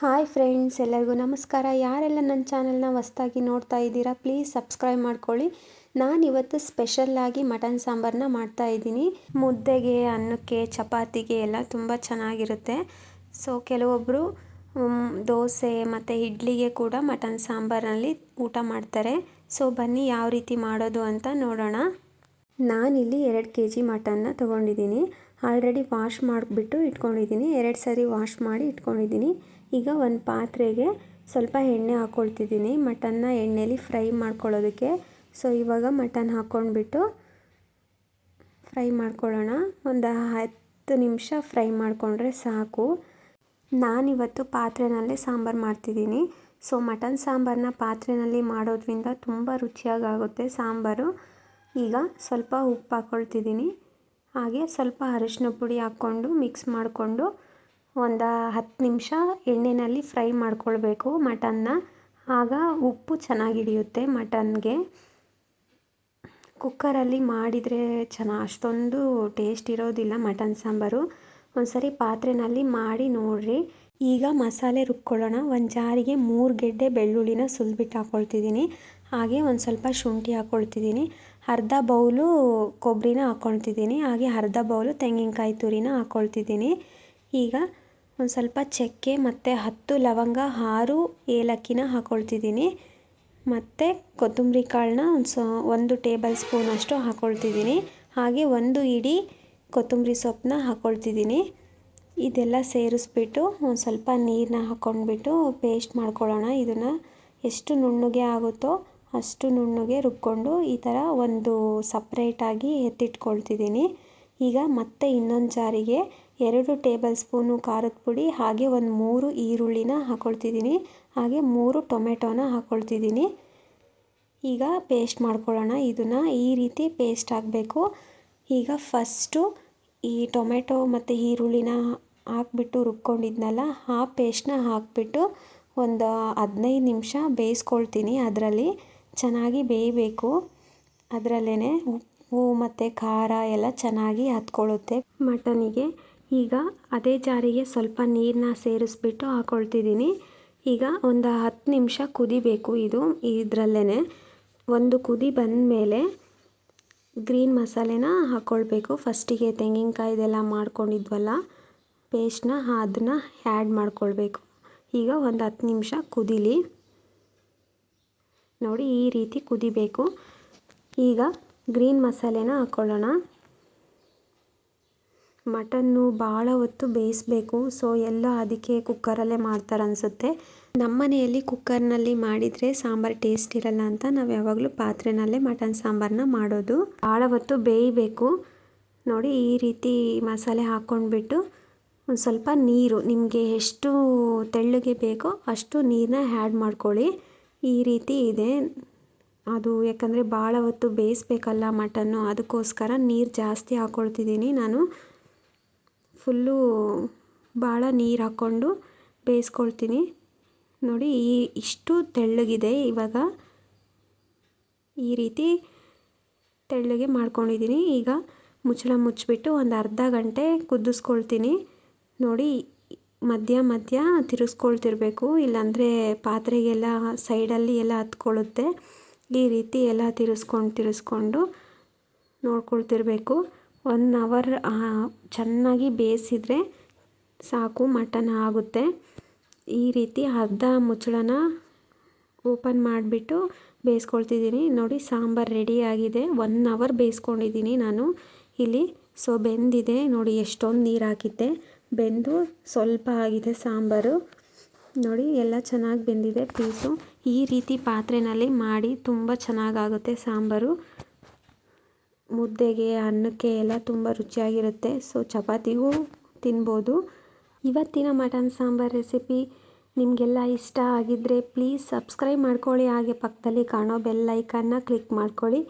Hi friends, ಎಲ್ಲರಿಗೂ ನಮಸ್ಕಾರ. ಯಾರೆಲ್ಲ ನನ್ನ ಚಾನಲ್ನ ಹೊಸ್ದಾಗಿ ನೋಡ್ತಾ ಇದ್ದೀರಾ, ಪ್ಲೀಸ್ ಸಬ್ಸ್ಕ್ರೈಬ್ ಮಾಡ್ಕೊಳ್ಳಿ. ನಾನಿವತ್ತು ಸ್ಪೆಷಲ್ಲಾಗಿ ಮಟನ್ ಸಾಂಬಾರನ್ನ ಮಾಡ್ತಾ ಇದ್ದೀನಿ. ಮುದ್ದೆಗೆ, ಅನ್ನಕ್ಕೆ, ಚಪಾತಿಗೆ ಎಲ್ಲ ತುಂಬ ಚೆನ್ನಾಗಿರುತ್ತೆ. ಸೊ ಕೆಲವೊಬ್ಬರು ದೋಸೆ ಮತ್ತು ಇಡ್ಲಿಗೆ ಕೂಡ ಮಟನ್ ಸಾಂಬಾರಲ್ಲಿ ಊಟ ಮಾಡ್ತಾರೆ. ಸೊ ಬನ್ನಿ ಯಾವ ರೀತಿ ಮಾಡೋದು ಅಂತ ನೋಡೋಣ. ನಾನಿಲ್ಲಿ ಎರಡು ಕೆ ಜಿ ಮಟನ್ನ ತೊಗೊಂಡಿದ್ದೀನಿ. ಆಲ್ರೆಡಿ ವಾಶ್ ಮಾಡಿಬಿಟ್ಟು ಇಟ್ಕೊಂಡಿದ್ದೀನಿ. ಎರಡು ಸಾರಿ ವಾಶ್ ಮಾಡಿ ಇಟ್ಕೊಂಡಿದ್ದೀನಿ. ಈಗ ಒಂದು ಪಾತ್ರೆಗೆ ಸ್ವಲ್ಪ ಎಣ್ಣೆ ಹಾಕ್ಕೊಳ್ತಿದ್ದೀನಿ ಮಟನ್ನ ಎಣ್ಣೆಲಿ ಫ್ರೈ ಮಾಡ್ಕೊಳ್ಳೋದಕ್ಕೆ. ಸೊ ಇವಾಗ ಮಟನ್ ಹಾಕ್ಕೊಂಡ್ಬಿಟ್ಟು ಫ್ರೈ ಮಾಡ್ಕೊಳ್ಳೋಣ. ಒಂದು ಹತ್ತು ನಿಮಿಷ ಫ್ರೈ ಮಾಡಿಕೊಂಡ್ರೆ ಸಾಕು. ನಾನಿವತ್ತು ಪಾತ್ರೆನಲ್ಲೇ ಸಾಂಬಾರು ಮಾಡ್ತಿದ್ದೀನಿ. ಸೊ ಮಟನ್ ಸಾಂಬಾರನ್ನ ಪಾತ್ರೆಯಲ್ಲಿ ಮಾಡೋದ್ರಿಂದ ತುಂಬ ರುಚಿಯಾಗುತ್ತೆ ಸಾಂಬಾರು. ಈಗ ಸ್ವಲ್ಪ ಉಪ್ಪು ಹಾಕ್ಕೊಳ್ತಿದ್ದೀನಿ ಹಾಗೆ ಸ್ವಲ್ಪ ಅರಿಶಿನ ಪುಡಿ ಹಾಕ್ಕೊಂಡು ಮಿಕ್ಸ್ ಮಾಡಿಕೊಂಡು ಒಂದು ಹತ್ತು ನಿಮಿಷ ಎಣ್ಣೆಯಲ್ಲಿ ಫ್ರೈ ಮಾಡ್ಕೊಳ್ಬೇಕು ಮಟನ್ನ. ಆಗ ಉಪ್ಪು ಚೆನ್ನಾಗಿ ಹಿಡಿಯುತ್ತೆ ಮಟನ್ಗೆ. ಕುಕ್ಕರಲ್ಲಿ ಮಾಡಿದರೆ ಚೆನ್ನಾಗಿ ಅಷ್ಟೊಂದು ಟೇಸ್ಟ್ ಇರೋದಿಲ್ಲ ಮಟನ್ ಸಾಂಬಾರು. ಒಂದ್ಸರಿ ಪಾತ್ರೆಯಲ್ಲಿ ಮಾಡಿ ನೋಡಿರಿ. ಈಗ ಮಸಾಲೆ ರುಬ್ಕೊಳ್ಳೋಣ. ಒಂದು ಜಾರಿಗೆ ಮೂರು ಗೆಡ್ಡೆ ಬೆಳ್ಳುಳ್ಳಿನ ಸುಲಿಬಿಟ್ಟು ಹಾಕ್ಕೊಳ್ತಿದ್ದೀನಿ ಹಾಗೆ ಒಂದು ಸ್ವಲ್ಪ ಶುಂಠಿ ಹಾಕ್ಕೊಳ್ತಿದ್ದೀನಿ ಅರ್ಧ ಬೌಲು ಕೊಬ್ಬರಿನ ಹಾಕ್ಕೊಳ್ತಿದ್ದೀನಿ ಹಾಗೆ ಅರ್ಧ ಬೌಲು ತೆಂಗಿನಕಾಯಿ ತುರಿನ ಹಾಕ್ಕೊಳ್ತಿದ್ದೀನಿ ಈಗ ಒಂದು ಸ್ವಲ್ಪ ಚಕ್ಕೆ ಮತ್ತು ಹತ್ತು ಲವಂಗ, ಆರು ಏಲಕ್ಕಿನ ಹಾಕ್ಕೊಳ್ತಿದ್ದೀನಿ ಮತ್ತು ಕೊತ್ತಂಬರಿ ಕಾಳನ್ನ ಒಂದು ಸೊ, ಒಂದು ಟೇಬಲ್ ಸ್ಪೂನಷ್ಟು ಹಾಕ್ಕೊಳ್ತಿದ್ದೀನಿ ಹಾಗೆ ಒಂದು ಇಡೀ ಕೊತ್ತಂಬರಿ ಸೊಪ್ಪನ್ನ ಹಾಕ್ಕೊಳ್ತಿದ್ದೀನಿ ಇದೆಲ್ಲ ಸೇರಿಸ್ಬಿಟ್ಟು ಒಂದು ಸ್ವಲ್ಪ ನೀರನ್ನ ಹಾಕ್ಕೊಂಡ್ಬಿಟ್ಟು ಪೇಸ್ಟ್ ಮಾಡ್ಕೊಳ್ಳೋಣ. ಇದನ್ನು ಎಷ್ಟು ನುಣ್ಣಗೆ ಆಗುತ್ತೋ ಅಷ್ಟು ನುಣ್ಣಗೆ ರುಬ್ಕೊಂಡು ಈ ಥರ ಒಂದು ಸಪ್ರೇಟಾಗಿ ಎತ್ತಿಟ್ಕೊಳ್ತಿದ್ದೀನಿ. ಈಗ ಮತ್ತೆ ಇನ್ನೊಂದು ಜಾರಿಗೆ ಎರಡು ಟೇಬಲ್ ಸ್ಪೂನು ಖಾರದ ಪುಡಿ, ಹಾಗೆ ಒಂದು ಮೂರು ಈರುಳ್ಳಿನ ಹಾಕ್ಕೊಳ್ತಿದ್ದೀನಿ ಹಾಗೆ ಮೂರು ಟೊಮೆಟೊನ ಹಾಕ್ಕೊಳ್ತಿದ್ದೀನಿ ಈಗ ಪೇಸ್ಟ್ ಮಾಡ್ಕೊಳ್ಳೋಣ. ಇದನ್ನು ಈ ರೀತಿ ಪೇಸ್ಟ್ ಆಗಬೇಕು. ಈಗ ಫಸ್ಟು ಈ ಟೊಮೆಟೊ ಮತ್ತು ಈರುಳ್ಳಿನ ಹಾಕ್ಬಿಟ್ಟು ರುಬ್ಕೊಂಡಿದ್ನಲ್ಲ, ಆ ಪೇಸ್ಟ್ನ ಹಾಕ್ಬಿಟ್ಟು ಒಂದು ಹದಿನೈದು ನಿಮಿಷ ಬೇಯಿಸ್ಕೊಳ್ತೀನಿ ಅದರಲ್ಲಿ. ಚೆನ್ನಾಗಿ ಬೇಯಬೇಕು. ಅದರಲ್ಲೇ ಉಪ್ಪು ಮತ್ತು ಖಾರ ಎಲ್ಲ ಚೆನ್ನಾಗಿ ಹತ್ಕೊಳ್ಳುತ್ತೆ. ಮಟನಿಗೆ ಈಗ ಅದೇ ಜಾರಿಗೆ ಸ್ವಲ್ಪ ನೀರನ್ನ ಸೇರಿಸ್ಬಿಟ್ಟು ಹಾಕ್ಕೊಳ್ತಿದ್ದೀನಿ ಈಗ ಒಂದು ಹತ್ತು ನಿಮಿಷ ಕುದಿಬೇಕು ಇದು. ಇದರಲ್ಲೇ ಒಂದು ಕುದಿ ಬಂದ ಮೇಲೆ ಗ್ರೀನ್ ಮಸಾಲೆನ ಹಾಕ್ಕೊಳ್ಬೇಕು ಫಸ್ಟಿಗೆ ತೆಂಗಿನಕಾಯ್ದೆಲ್ಲ ಮಾಡ್ಕೊಂಡಿದ್ವಲ್ಲ, ಪೇಸ್ಟ್ನ ಅದನ್ನು ಆ್ಯಡ್ ಮಾಡ್ಕೊಳ್ಬೇಕು. ಈಗ ಒಂದು ಹತ್ತು ನಿಮಿಷ ಕುದೀಲಿ. ನೋಡಿ ಈ ರೀತಿ ಕುದಿಬೇಕು. ಈಗ ಗ್ರೀನ್ ಮಸಾಲೆನ ಹಾಕ್ಕೊಳ್ಳೋಣ ಮಟನ್ನು ಭಾಳ ಹೊತ್ತು ಬೇಯಿಸಬೇಕು. ಸೊ, ಎಲ್ಲ ಅದಕ್ಕೆ ಕುಕ್ಕರಲ್ಲೇ ಮಾಡ್ತಾರೆ ಅನಿಸುತ್ತೆ. ನಮ್ಮ ಮನೆಯಲ್ಲಿ ಕುಕ್ಕರ್ನಲ್ಲಿ ಮಾಡಿದರೆ ಸಾಂಬಾರು ಟೇಸ್ಟ್ ಇರಲ್ಲ ಅಂತ ನಾವು ಯಾವಾಗಲೂ ಪಾತ್ರೆನಲ್ಲೇ ಮಟನ್ ಸಾಂಬಾರನ್ನ ಮಾಡೋದು. ಭಾಳ ಹೊತ್ತು ಬೇಯಬೇಕು. ನೋಡಿ, ಈ ರೀತಿ ಮಸಾಲೆ ಹಾಕ್ಕೊಂಡ್ಬಿಟ್ಟು ಒಂದು ಸ್ವಲ್ಪ ನೀರು, ನಿಮಗೆ ಎಷ್ಟು ತೆಳ್ಳಗೆ ಬೇಕೋ ಅಷ್ಟು ನೀರನ್ನ ಆ್ಯಡ್ ಮಾಡ್ಕೊಳ್ಳಿ. ಈ ರೀತಿ ಇದೆ. ಅದು ಯಾಕಂದರೆ ಭಾಳ ಹೊತ್ತು ಬೇಯಿಸ್ಬೇಕಲ್ಲ ಮಟನ್ನು, ಅದಕ್ಕೋಸ್ಕರ ನೀರು ಜಾಸ್ತಿ ಹಾಕ್ಕೊಳ್ತಿದ್ದೀನಿ ನಾನು. ಫುಲ್ಲು ಭಾಳ ನೀರು ಹಾಕ್ಕೊಂಡು ಬೇಯಿಸ್ಕೊಳ್ತೀನಿ. ನೋಡಿ, ಈ ಇಷ್ಟು ತೆಳ್ಳಗಿದೆ ಇವಾಗ. ಈ ರೀತಿ ತೆಳ್ಳಗೆ ಮಾಡ್ಕೊಂಡಿದ್ದೀನಿ. ಈಗ ಮುಚ್ಚಳ ಮುಚ್ಚಿಬಿಟ್ಟು ಒಂದು ಅರ್ಧ ಗಂಟೆ ಕುದಿಸ್ಕೊಳ್ತೀನಿ. ನೋಡಿ ಮಧ್ಯ ಮಧ್ಯ ತಿರುಗಿಸ್ಕೊಳ್ತಿರ್ಬೇಕು ಇಲ್ಲಾಂದರೆ ಪಾತ್ರೆಗೆಲ್ಲ ಸೈಡಲ್ಲಿ ಎಲ್ಲ ಹತ್ಕೊಳ್ಳುತ್ತೆ. ಈ ರೀತಿ ಎಲ್ಲ ತಿರುಸ್ಕೊಂಡು ತಿರುಸ್ಕೊಂಡು ನೋಡ್ಕೊಳ್ತಿರ್ಬೇಕು. ಒನ್ ಅವರ್ ಚೆನ್ನಾಗಿ ಬೇಯಿಸಿದರೆ ಸಾಕು, ಮಟನ್ ಆಗುತ್ತೆ. ಈ ರೀತಿ ಅರ್ಧ ಮುಚ್ಚಳನ ಓಪನ್ ಮಾಡಿಬಿಟ್ಟು ಬೇಯಿಸ್ಕೊಳ್ತಿದ್ದೀನಿ. ನೋಡಿ, ಸಾಂಬಾರು ರೆಡಿಯಾಗಿದೆ ಒನ್ ಅವರ್ ಬೇಯಿಸ್ಕೊಂಡಿದ್ದೀನಿ ನಾನು. ಇಲ್ಲಿ ಸೊ ಬೆಂದಿದೆ. ನೋಡಿ, ಎಷ್ಟೊಂದು ನೀರು ಹಾಕಿದ್ದೆ. ಬೆಂದು ಸ್ವಲ್ಪ ಆಗಿದೆ ಸಾಂಬಾರು. ನೋಡಿ, ಎಲ್ಲ ಚೆನ್ನಾಗಿ ಬೆಂದಿದೆ ಪೀಸು. ಈ ರೀತಿ ಪಾತ್ರೆಯಲ್ಲಿ ಮಾಡಿ ತುಂಬ ಚೆನ್ನಾಗಾಗುತ್ತೆ ಸಾಂಬಾರು. ಮುದ್ದೆಗೆ, ಅನ್ನಕ್ಕೆ ಎಲ್ಲ ತುಂಬ ರುಚಿಯಾಗಿರುತ್ತೆ. ಸೊ, ಚಪಾತಿಗೂ ತಿನ್ಬೋದು. ಇವತ್ತಿನ ಮಟನ್ ಸಾಂಬಾರು ರೆಸಿಪಿ ನಿಮಗೆಲ್ಲ ಇಷ್ಟ ಆಗಿದ್ದರೆ ಪ್ಲೀಸ್ ಸಬ್ಸ್ಕ್ರೈಬ್ ಮಾಡ್ಕೊಳ್ಳಿ. ಹಾಗೆ ಪಕ್ಕದಲ್ಲಿ ಕಾಣೋ ಬೆಲ್ ಐಕನ್ನ ಕ್ಲಿಕ್ ಮಾಡ್ಕೊಳ್ಳಿ.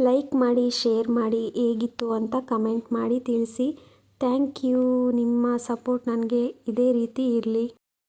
ಲೈಕ್ ಮಾಡಿ, ಶೇರ್ ಮಾಡಿ, ಹೇಗಿತ್ತು ಅಂತ ಕಮೆಂಟ್ ಮಾಡಿ ತಿಳಿಸಿ. Thank you. ನಿಮ್ಮ ಸಪೋರ್ಟ್ ನನಗೆ ಇದೇ ರೀತಿ ಇರಲಿ.